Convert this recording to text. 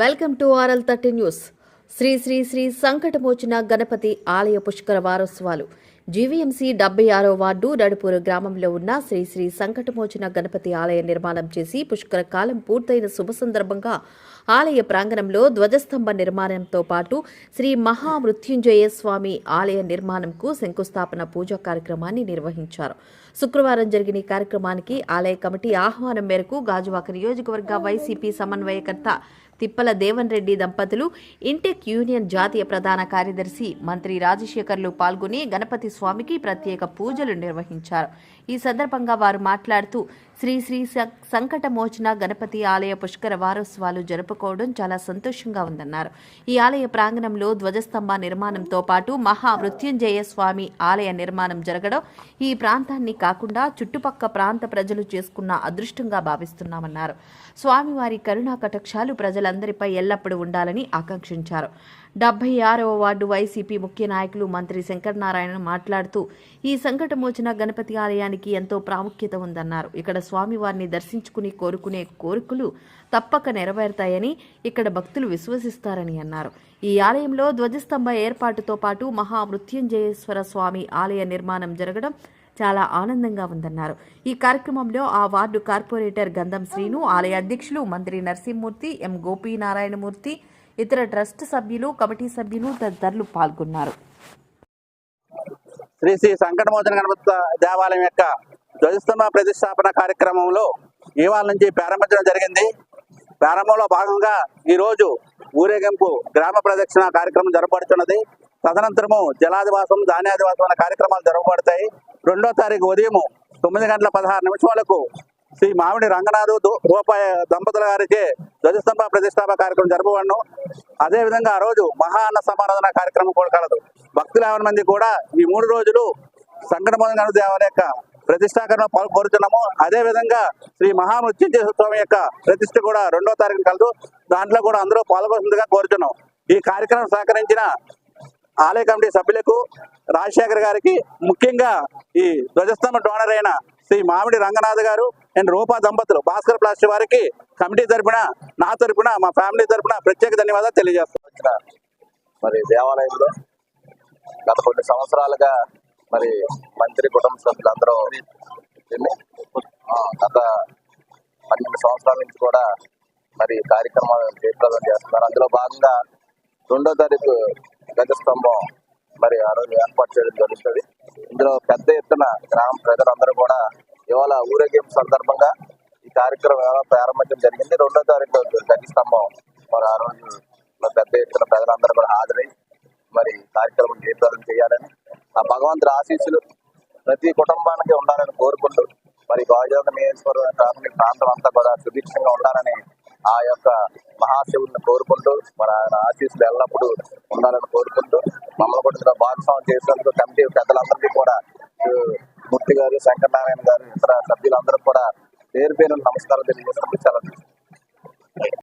Welcome to RL thirty news. Shri Shri Shri Sankatamochana Ganapathi ఆలయ పుష్కర వారోత్సవాలు. GVMC డెబ్బై ఆరో వార్డు నడుపూరు గ్రామంలో ఉన్న శ్రీ శ్రీ సంకటమోచన గణపతి ఆలయ నిర్మాణం చేసి పుష్కర కాలం పూర్తయిన శుభ సందర్భంగా ఆలయ ప్రాంగణంలో ధ్వజస్తంభ నిర్మాణంతో పాటు శ్రీ మహామృత్యుంజయ స్వామి ఆలయ నిర్మాణంకు శంకుస్థాపన పూజా కార్యక్రమాన్ని నిర్వహించారు. శుక్రవారం జరిగిన ఈ కార్యక్రమానికి ఆలయ కమిటీ ఆహ్వానం మేరకు గాజువాక నియోజకవర్గ వైసీపీ సమన్వయకర్త తిప్పల దేవన్ రెడ్డి దంపతులు ఇంటెక్ యూనియన్ జాతీయ ప్రధాన కార్యదర్శి మంత్రి రాజశేఖర్లు పాల్గొని గణపతి స్వామికి ప్రత్యేక పూజలు నిర్వహించారు. ఈ సందర్భంగా వారు మాట్లాడుతూ శ్రీ శ్రీ సంకటమోచన గణపతి ఆలయ పుష్కర వారోత్సవాలు జరుపుకోవడం చాలా సంతోషంగా ఉందన్నారు. ఈ ఆలయ ప్రాంగణంలో ధ్వజస్తంభ నిర్మాణంతో పాటు మహామృత్యుంజయ స్వామి ఆలయ నిర్మాణం జరగడం ఈ ప్రాంతాన్ని కాకుండా చుట్టుపక్క ప్రాంత ప్రజలు చేసుకున్న అదృష్టంగా భావిస్తున్నామన్నారు. స్వామివారి కరుణా కటాక్షాలు ప్రజలందరిపై ఎల్లప్పుడూ ఉండాలని ఆకాంక్షించారు. డెబ్బై ఆరవ వార్డు వైసీపీ ముఖ్య నాయకులు మంత్రి శంకరనారాయణ మాట్లాడుతూ ఈ సంకటమోచన గణపతి ఆలయానికి ఎంతో ప్రాముఖ్యత ఉందన్నారు. ఇక్కడ స్వామివారిని దర్శించుకుని కోరుకునే కోరికలు తప్పక నెరవేరుతాయని ఇక్కడ భక్తులు విశ్వసిస్తారని అన్నారు. ఈ ఆలయంలో ధ్వజస్తంభ ఏర్పాటుతో పాటు మహామృత్యుంజయేశ్వర స్వామి ఆలయ నిర్మాణం జరగడం చాలా ఆనందంగా ఉందన్నారు. ఈ కార్యక్రమంలో ఆ వార్డు కార్పొరేటర్ గంధం శ్రీను ఆలయ అధ్యక్షులు మంత్రి నరసింహమూర్తి ఎం గోపీనారాయణమూర్తి ఇతర ట్రస్ట్ సభ్యులు కమిటీ సభ్యులు తదితరులు పాల్గొన్నారు. శ్రీ శ్రీ సంకటమోచన గణపతి దేవాలయం యొక్క ధ్వజస్తంభ ప్రతిష్టాపన కార్యక్రమంలో ఇవాళ నుంచి ప్రారంభించడం జరిగింది. ప్రారంభంలో భాగంగా ఈ రోజు ఊరేగింపు గ్రామ ప్రదక్షిణ కార్యక్రమం జరపబడుతున్నది. తదనంతరము జలాదివాసం ధాన్యాదివాసం అనే కార్యక్రమాలు జరగబడతాయి రెండో తారీఖు ఉదయం తొమ్మిది గంటల పదహారు నిమిషాలకు శ్రీ మామిడి రంగనాథు రూపాయ దంపతుల గారికే ధ్వజస్తంభ ప్రతిష్టాపన కార్యక్రమం జరపబడను. అదేవిధంగా ఆ రోజు మహా అన్న సమారాధన కార్యక్రమం కూడా కలదు. భక్తులు మంది కూడా ఈ మూడు రోజులు సంకటమోదన గణపతి దేవాలయ యొక్క ప్రతిష్టాకరణ కోరుతున్నాము. అదే విధంగా శ్రీ మహామృత్యుంజయ స్వామి యొక్క ప్రతిష్ట కూడా రెండో తారీఖున కలదు. దాంట్లో కూడా అందరూ పాల్గొంటుందిగా కోరుతున్నాం ఈ కార్యక్రమం సహకరించిన ఆలయ కమిటీ సభ్యులకు రాజశేఖర్ గారికి ముఖ్యంగా ఈ ధ్వజస్తంభ డోనర్ అయిన శ్రీ మామిడి రంగనాథ్ గారు అండ్ రూపా దంపతులు భాస్కర్ ప్లాస్టర్ వారికి కమిటీ తరపున నా తరపున మా ఫ్యామిలీ తరపున ప్రత్యేక ధన్యవాదాలు తెలియజేస్తాం మరి దేవాలయంలో గత కొన్ని సంవత్సరాలుగా మరి మంత్రి కుటుంబ సభ్యులందరూ ఎన్ని? గత పన్నెండు సంవత్సరాల నుంచి కూడా మరి ఈ కార్యక్రమాలు జయప్రదం చేస్తున్నారు అందులో భాగంగా రెండో తారీఖు గజస్తంభం మరి ఆ రోజు ఏర్పాటు చేయడం జరుగుతుంది ఇందులో పెద్ద ఎత్తున గ్రామ ప్రజలందరూ కూడా ఇవాళ ఊరేగింపు సందర్భంగా ఈ కార్యక్రమం ఎలా ప్రారంభించడం జరిగింది రెండో తారీఖు గజస్తంభం మరి ఆ రోజు పెద్ద ఎత్తున ప్రజలందరూ కూడా హాజరై మరి ఈ కార్యక్రమం జయప్రదం చేయాలని ఆ భగవంతుడి ఆశీస్సులు ప్రతి కుటుంబానికి ఉండాలని కోరుకుంటూ మరి గాజువాక నియోజకవర్గం కాకుండా ఈ ప్రాంతం అంతా కూడా సుభిక్షంగా ఉండాలని ఆ యొక్క మహాశివుడిని కోరుకుంటూ మరి ఆయన ఆశీస్సులు ఎల్లప్పుడూ ఉండాలని కోరుకుంటూ మమ్మల్ని కూడా భాగస్వామ్యం చేసినందుకు కమిటీ పెద్దలందరికీ కూడా మూర్తి గారు శంకరనారాయణ గారు ఇతర సభ్యులందరూ కూడా పేరు పేరు నమస్కారం తెలియజేసినందుకు చాలా